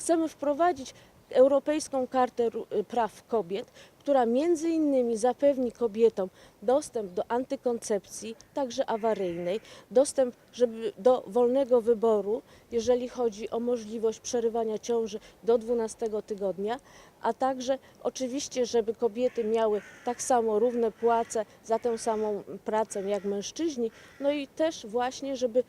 Chcemy wprowadzić Europejską Kartę Ru- Praw Kobiet, która między innymi zapewni kobietom dostęp do antykoncepcji, także awaryjnej, dostęp żeby, do wolnego wyboru, jeżeli chodzi o możliwość przerywania ciąży do 12 tygodnia, a także oczywiście, żeby kobiety miały tak samo równe płace za tę samą pracę jak mężczyźni, no i też właśnie, żeby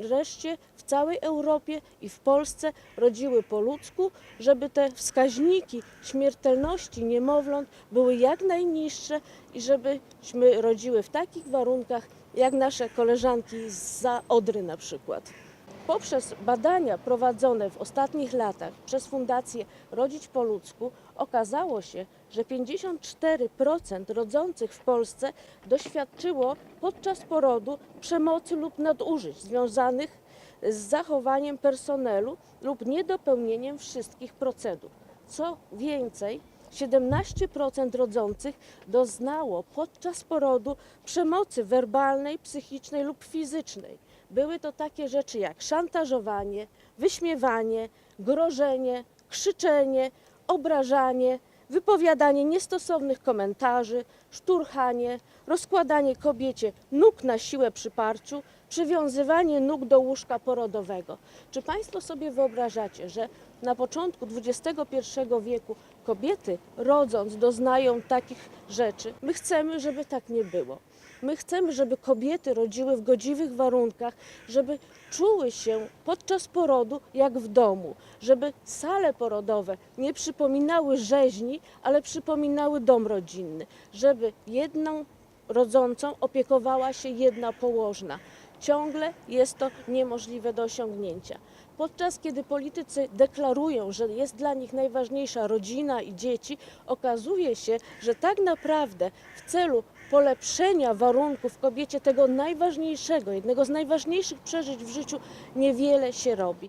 wreszcie w całej Europie i w Polsce rodziły po ludzku, żeby te wskaźniki śmiertelności niemowląt były jak najniższe i żebyśmy rodziły w takich warunkach jak nasze koleżanki z Odry na przykład. Poprzez badania prowadzone w ostatnich latach przez Fundację Rodzić po ludzku okazało się, że 54% rodzących w Polsce doświadczyło podczas porodu przemocy lub nadużyć związanych z zachowaniem personelu lub niedopełnieniem wszystkich procedur. Co więcej, 17% rodzących doznało podczas porodu przemocy werbalnej, psychicznej lub fizycznej. Były to takie rzeczy jak szantażowanie, wyśmiewanie, grożenie, krzyczenie, obrażanie, wypowiadanie niestosownych komentarzy, szturchanie, rozkładanie kobiecie nóg na siłę przy parciu, przywiązywanie nóg do łóżka porodowego. Czy Państwo sobie wyobrażacie, że na początku XXI wieku kobiety rodząc doznają takich rzeczy? My chcemy, żeby tak nie było. My chcemy, żeby kobiety rodziły w godziwych warunkach, żeby czuły się podczas porodu jak w domu, żeby sale porodowe nie przypominały rzeźni, ale przypominały dom rodzinny, żeby jedną rodzącą opiekowała się jedna położna. Ciągle jest to niemożliwe do osiągnięcia. Podczas kiedy politycy deklarują, że jest dla nich najważniejsza rodzina i dzieci, okazuje się, że tak naprawdę w celu polepszenia warunków kobiecie tego najważniejszego, jednego z najważniejszych przeżyć w życiu, niewiele się robi.